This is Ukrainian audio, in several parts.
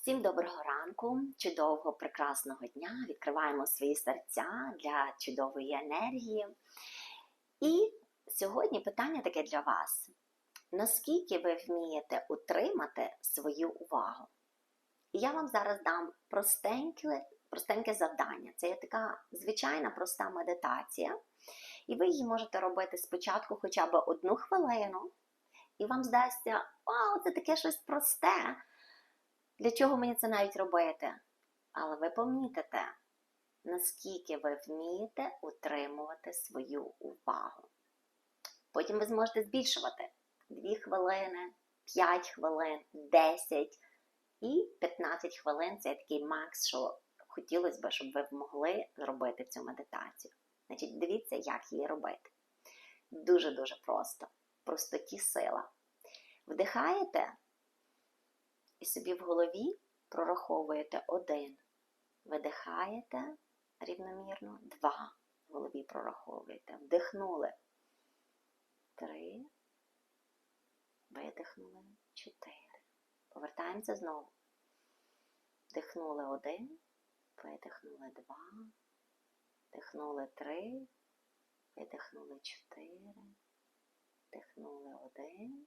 Всім доброго ранку, чудового, прекрасного дня. Відкриваємо свої серця для чудової енергії. І сьогодні питання таке для вас: наскільки ви вмієте утримати свою увагу? І я вам зараз дам простеньке, простеньке завдання. Це є така звичайна проста медитація. І ви її можете робити спочатку хоча б одну хвилину, і вам здасться, вау, це таке щось просте. Для чого мені це навіть робити? Але ви помітите, наскільки ви вмієте утримувати свою увагу. Потім ви зможете збільшувати 2 хвилини, 5 хвилин, 10 і 15 хвилин це такий макс, що хотілося б, щоб ви могли зробити цю медитацію. Значить, дивіться, як її робити. Дуже-дуже просто. Простоті сила. Вдихаєте і собі в голові прораховуєте один. Видихаєте рівномірно, два. В голові прораховуєте. Вдихнули. Три. Видихнули. Чотири. Повертаємося знову. Вдихнули один. Видихнули два. Вдихнули три. Видихнули чотири. Вдихнули один.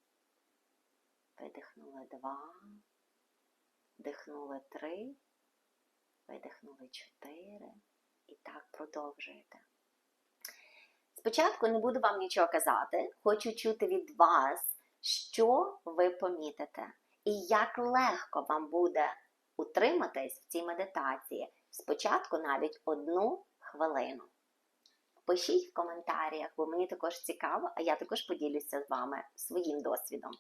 Видихнули два. Вдихнули три, видихнули чотири. І так продовжуєте. Спочатку не буду вам нічого казати, хочу чути від вас, що ви помітите, і як легко вам буде утриматись в цій медитації. Спочатку навіть одну хвилину. Пишіть в коментарях, бо мені також цікаво, а я також поділюся з вами своїм досвідом.